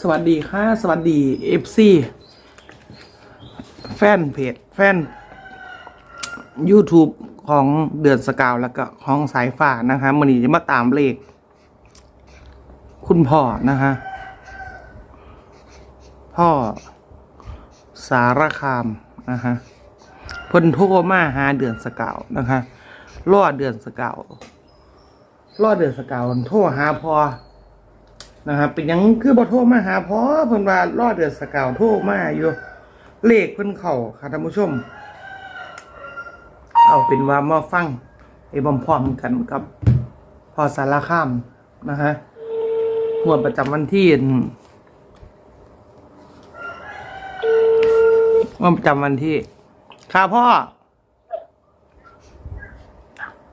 สวัสดีค่ะ สวัสดีเอฟซีแฟนเพจแฟน YouTube ของเดือนสกาวแล้วก็ของสายฟ้านะคะมันนี้จะมาตามเลข คุณพ่อนะคะพ่อสารคามนะคะเพิ่นโทรมาหาเดือนสกาวนะคะรอดเดือนสกาวรอดเดือนสกาวโทรหาพอ นะครับเป็นหยังคือบ่โทรมาหาพอเพิ่นว่ารอเดือนสกาวโทรมาอยู่เลขเพิ่นเข้าค่ะท่านผู้ชม เอาเป็นว่ามาฟังไอ้พร้อมๆกันกับพอสารคามนะฮะงวดประจำวันที่งวดประจำวันที่ค่ะพ่อ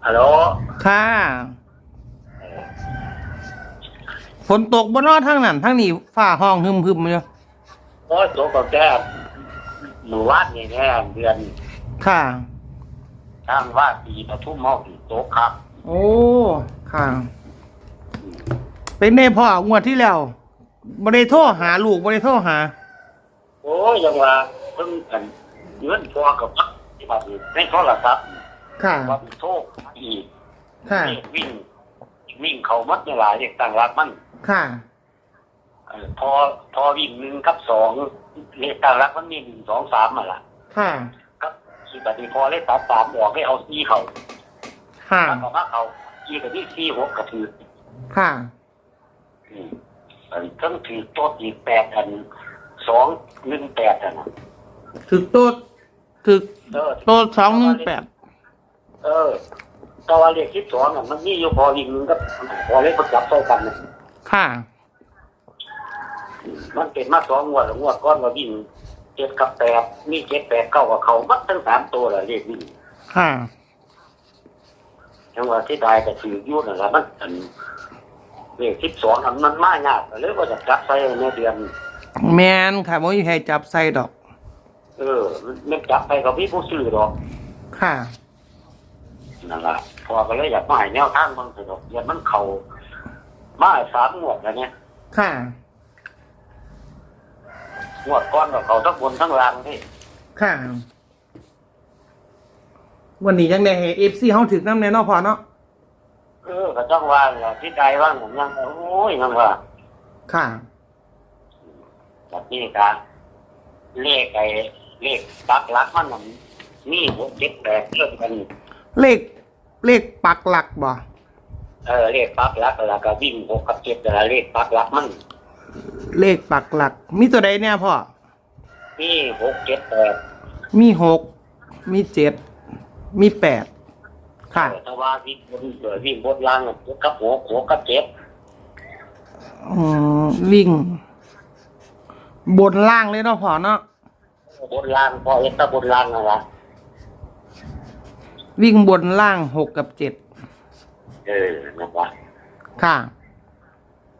ฮัลโหลค่ะ ฝนตกบนนอทางนั้นทางนี้ฝ้าห้องหึมๆอยู่โอ้ยตัวกับแก้หมู่วัดนี่แน่เดือนค่ะทางว่าปีปทุมห้องโต๊ะครับ โอ้ค่ะ เป็นไงพ่องวดที่แล้วบริโทรหาลูกบริโทรหา โอ้ยยังว่าเพิ่งกันเงินพอกับพักที่บัดนี้ในโทรศัพท์ค่ะว่ามีโทรอีกค่ะวิ่งวิ่งเขามัดเวลายเด็กต่างรักมัน ค่ะ เออพอพอวิ่งหนึ่งกับสองเลขต่างรักมันมีหนึ่งสองสามมาละค่ะครับคือบัดนี้พอเลขสามสามออกให้เอาซีเขาค่ะถ้าเขามาเขาซีกับที่ซีหกกระถือค่ะอืมอันทั้งถือโต๊ะอีกแปดอันสองหนึ่งแปดอันนะถึกโต๊ดถึกเออ โต๊ดสองหนึ่งแปดเออแตัวาเลขที่สองอะมันมีอยู่พออีกหนึ่งก็พอเลขก็จับใส่กันนะ ค่ะ มันเป็นมาสองงวดแล้วงวดก้อนก็วิ่งเจ็ดกับแปดมีเจ็ดแปดเก้ากับเขามัดทั้งสามตัวแหละเลขวิ่งค่ะทั้งว่าที่ได้ก็ถืออยุ่นั่นแหละมันอันเลขที่สองอันมันมายากเลยว่าจะจับใส่ในเดือน แมนค่ะบ่มีใครจับใส่ดอก เออ มันจับไปกับพี่ผู้ซื้อหรอกค่ะนั่นแหละพอก็เลยอยากมาให้แนวทางมันสนุกเดี๋ยวมันเขา มาให้สามงวดแล้วเนี่ยค่ะงวดก้อนกับเขาทั้งบนทั้งล่างที่ค่ะ วันนี้ยังได้ให้เอฟซีเขาถึกน้ำแน่เนอนพอเนาะเออก็ต้องว่าแหละที่ใดว่างผมยังโอ้ยยังว่าค่ะแบบนี้การเลขไอ้เลขปักหลักมันมันมีหกเจ็ดแปดเท่ากันเลขเลขปักหลักบ่ เออเลขปักหลักแล้วก็วิ่งหกกับเจ็ดแต่ละเลขปักหลักมันเลขปักหลัก มีตัวใดเนี่ยพ่อ มีหกเจ็ดแปดมีหกมีเจ็ดมีแปดค่ะเออถ้าว่าวิ่งบนเออวิ่งบนล่างน่ะหกกับหกหกกับเจ็ดอืมวิ่ง บนล่างเลยเนาะพ่อเนาะบนล่างพอเอ็ดตาบนล่างนะละวิ่งบนล่างหกกับเจ็ด เออนะว่าค่ะ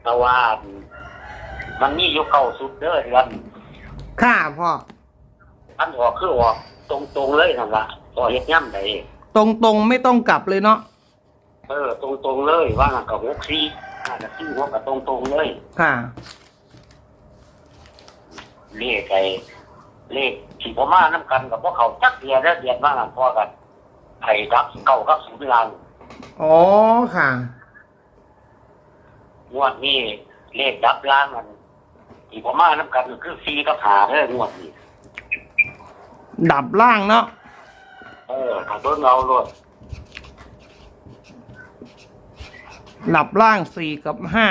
แต่ว่า มันมีอยู่เก่าสุดเด้อเดือนค่ะพ่อ อันออกคือออกตรงๆเลยนั่นละพอเฮ็ดย่ำได้ตรงตรงๆไม่ต้องกลับเลยเนาะ เออ ตรงๆเลยว่างันกับหกสี่อาจจะสี่หกกับตรงๆเลย ค่ะ เลขไอ้เลขที่พม่าน้ำกันกับพวกเขาจักเดียแล้วเดียนว่างันพอกันไอ้รับเก่ากับศูนย์ลัง อ๋อค่ะ งวดนี้เลขดับล่างมันที่พม่าน้ำกันก็คือสี่กับหาเด้องวดนี้ดับล่างเนาะเออถ้าเบิ่งเอาโลดดับล่างสี่กับห้า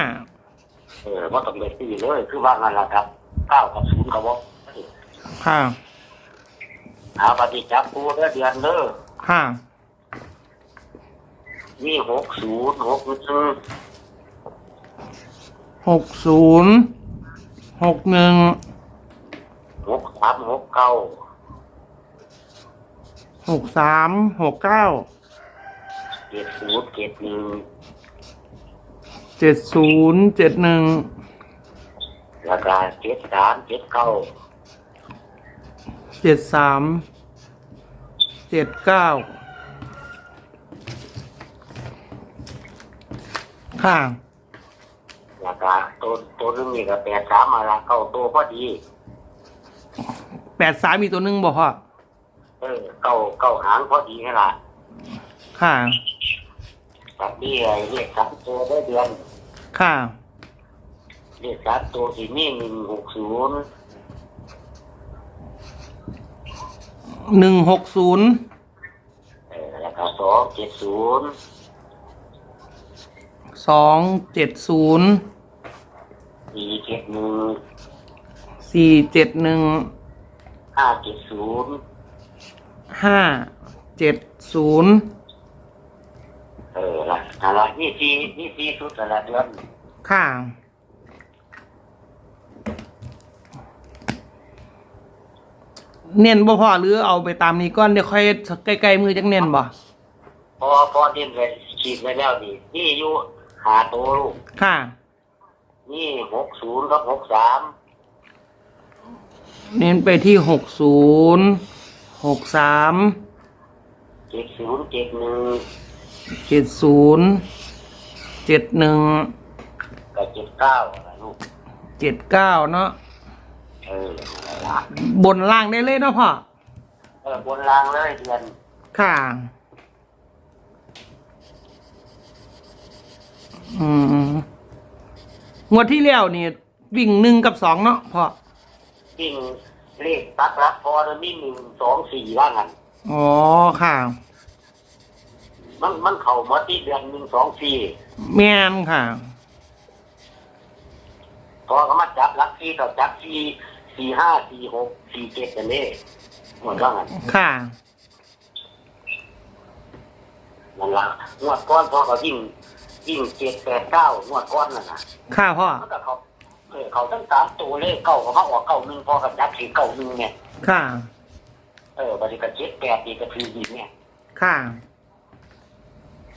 เออว่าต้องเลยสี่เลยคือว่างันละครับเก้ากับศูนย์กับว่าค่ะเอาปฏิจับกูเด้อเดือนเด้อค่ะ มีหกศูนย์หกหนึ่งหกศูนย์หกหนึ่งหกสามหกเก้าหกสามหกเก้าเจ็ดศูนย์เจ็ดหนึ่งเจ็ดศูนย์เจ็ดหนึ่งแล้วก็เจ็ดสามเจ็ดเก้าเจ็ดสามเจ็ดเก้า ค่ะ แล้วก็ตัวตัวนึงนี่ก็แปดสามมาละเข้าตัวพอดีแปดสามมีตัวหนึ่งบ่พ่อเออเก้าเก้าหางพอดีนี่ล่ะค่ะกับนี่ไอ้เลขสามตัวได้เดือนค่ะเลขสามตัวที่มีหนึ่งหกศูนย์หนึ่งหกศูนย์เออแล้วก็สองเจ็ดศูนย์ สองเจ็ดศูนย์สี่เจ็ดหนึ่งสี่เจ็ดหนึ่งห้าเจ็ดศูนย์ห้าเจ็ดศูนย์เออละอะไรนี่สี่นี่สี่ชุดแต่ละเดือนค่ะเน้นบ่พอหรือเอาไปตามนี้ก้อนเดี๋ยวค่อยใกล้ๆมือจังเน้นบ่พอพอเด่นไปฉีดไปแล้วนี่นี่อยู่ หาตัวลูกค่ะ นี่หกศูนย์กับหกสามเน้นไปที่หกศูนย์หกสามเจ็ดศูนย์เจ็ดหนึ่งเจ็ดศูนย์เจ็ดหนึ่งกับเจ็ดเก้าอะไรลูกเจ็ดเก้าเนาะเออนั่นละบนล่างได้เลยเนาะพ่อเออบนรางเลยเดือนค่ะ อืมงวดที่แล้วนี่วิ่งหนึ่งกับสองเนาะพ่อวิ่งเลขตักรับพอแล้วมีหนึ่งสองสี่ว่างันอ๋อค่ะ มันมันเข้ามาที่เดือนหนึ่งสองสี่แม่นค่ะ พอเขามาจับลักซี่ก็จับสี่สี่ห้าสี่หกสี่เจ็ดกันนี่หมดว่างันค่ะ นั่นละงวดก้อนพอเขายิ่ง ยิ่งเจ็ดแปดเก้างวดก้อนนั่นนะค่ะพ่อ มันก็เขาเออเขาตั้งสามตัวเลขเก้าเขามาออกเก้าหนึ่งพอกับจับสี่เก้าหนึ่งเนี่ยค่ะเออบริการเจ็ดแปดดีกระทือดีเนี่ยค่ะ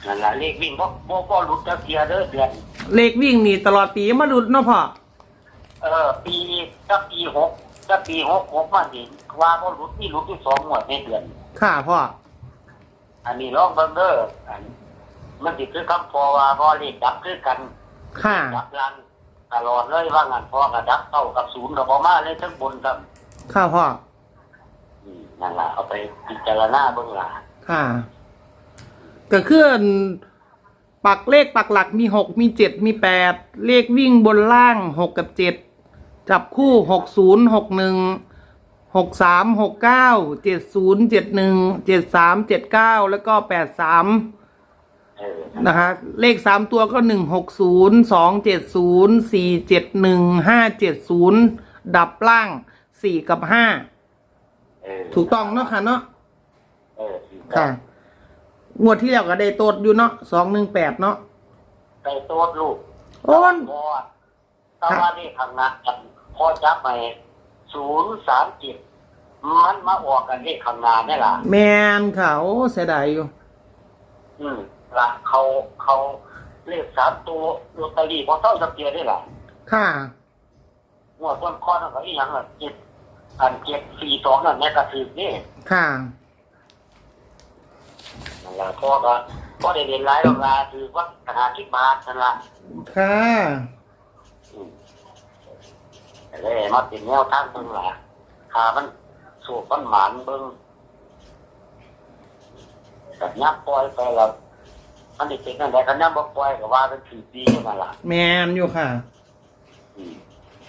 นั่นละเลขวิ่งบ่บ่บ่หลุดจักเทียเด้อเดือน เลขวิ่งนี่ตลอดปีมาดุดเนาะพ่อ เออปีจักปีหกจักปีหกหกมานี่ว่าบ่หลุดนี่หลุดที่สองงวดในเดือนค่ะพ่อ อันนี้ลองเบิ่งเด้ออัน มันสิคือคำพอว่าบ่เลขดับคือกันค่ะ ดับลังตลอดเลยว่างั้นพอกับดับเท่ากับศูนย์กับบ่มาเลยทั้งบนทั้งค่ะพ่อ อืมนั่นล่ะเอาไปพิจารณาเบิ่งล่ะค่ะ ก็คืออันปักเลขปักหลักมีหกมีเจ็ดมีแปดเลขวิ่งบนล่างหกกับเจ็ดจับคู่หกศูนย์หกหนึ่งหกสามหกเก้าเจ็ดศูนย์เจ็ดหนึ่งเจ็ดสามเจ็ดเก้าแล้วก็แปดสามเออ นะคะเลขสามตัวก็หนึ่งหกศูนย์สองเจ็ดศูนย์สี่เจ็ดหนึ่งห้าเจ็ดศูนย์ดับล่างสี่กับห้าเออถูกต้องเนาะค่ะเนาะเออถูกต้องค่ะ งวดที่แล้วก็ได้โตดอยู่เนาะสองหนึ่งแปดเนาะไปโต๊ดลูกโอ้นพอถ้าว่านี่ข้างหน้ากันพอจับไปศูนย์สามเจ็ดมันมาออกกันที่ข้างหน้านี่ล่ะ แมนค่ะโอ้เสียดายอยู่ อืม ละเขาเขาเลขสามตัวลอตเตอรี่พอเท่าจะเกียร์ได้ล่ะค่ะงวดต้นข้อนั่นก็อีหยังล่ะเจ็ดอันเจ็ดสี่สองนั่นแม่กระถือนี่ค่ะนั่นละพ่อก็พ่อได้เรียนร้ายลงลาคือว่าหาคิดบาทนั่นละค่ะอืมแต่เลยมาเป็นแนวทางเบิ่งล่ะหามันสูบมันหมานเบิ่งแต่ยับปล่อยไปแล้ว มันได้เป็นนั่นแหละก็ยับบ่ปล่อยก็ว่าเป็นถือดีขึ้นมาล่ะแมนอยู่ค่ะอืม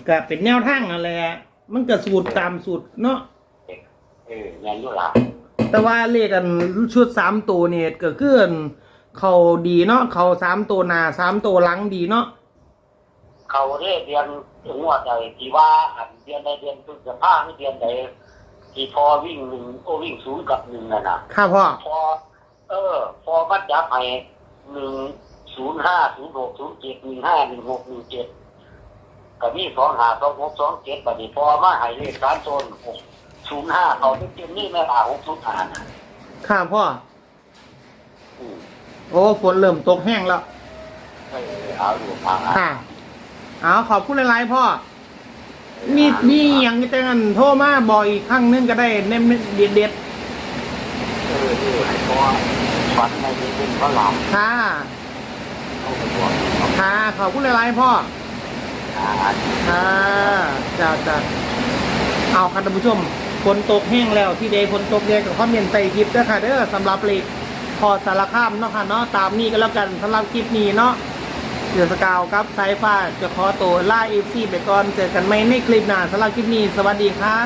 ก็เป็นแนวทางนั่นแหละมันก็สูตรตามสูตรเนาะเออแม่นอยู่ล่ะแต่ว่าเลขกันชุดสามตัวเนี่ยก็คืออันเขาดีเนาะเขาสามตัวหน้าสามตัวหลังดีเนาะเขาเรียเดือนถึงว่าใจที่ว่าอันเดือนใดเดือนพฤษภาคมเดือนใดที่พอวิ่งหนึ่งโอวิ่งศูนย์กับหนึ่งน่ะนะค่ะพ่อ พอ เออ พอมัดจับให้หนึ่งศูนย์ห้าศูนย์หกศูนย์เจ็ดหนึ่งห้าหนึ่งหกหนึ่งเจ็ดก็มีสองหาสองหกสองเจ็ดบัดนี้พอมาให้เลขสามโซนหกศูนย์ห้าเขาเต็มๆนี่แม่ลาหกศูนย์ห้านะค่ะพ่อ อืมโอ้ฝนเริ่มตกแห้งแล้ว เออเอาดูทางอะค่ะ เอาขอบคุณหลายๆพ่อ มีมีอย่างจะกันโทรมาบอกอีกครั้งนึงก็ได้เน้นเด็ดเด็ดเออเออให้พอ ฝันในนี้เป็นก็หลับๆค่ะเขาไปบอกค่ะขอบคุณหลายๆพ่อเอ่าอ่าจ้าจ้าเอาค่ะท่านผู้ชมฝนตกแห้งแล้วที่ใดฝนตกแดงกับข้อมเมนไตคลิปเด้อค่ะเด้อสำหรับเลขพอสารคามเนาะค่ะเนาะตามนี้ก็แล้วกันสำหรับคลิปนี้เนาะเดือดสกาวครับสายฟ้าจะขอตัวล่าเอฟซีไปก่อนเจอกันไหมในคลิปหน้าสำหรับคลิปนี้ สวัสดีค่ะ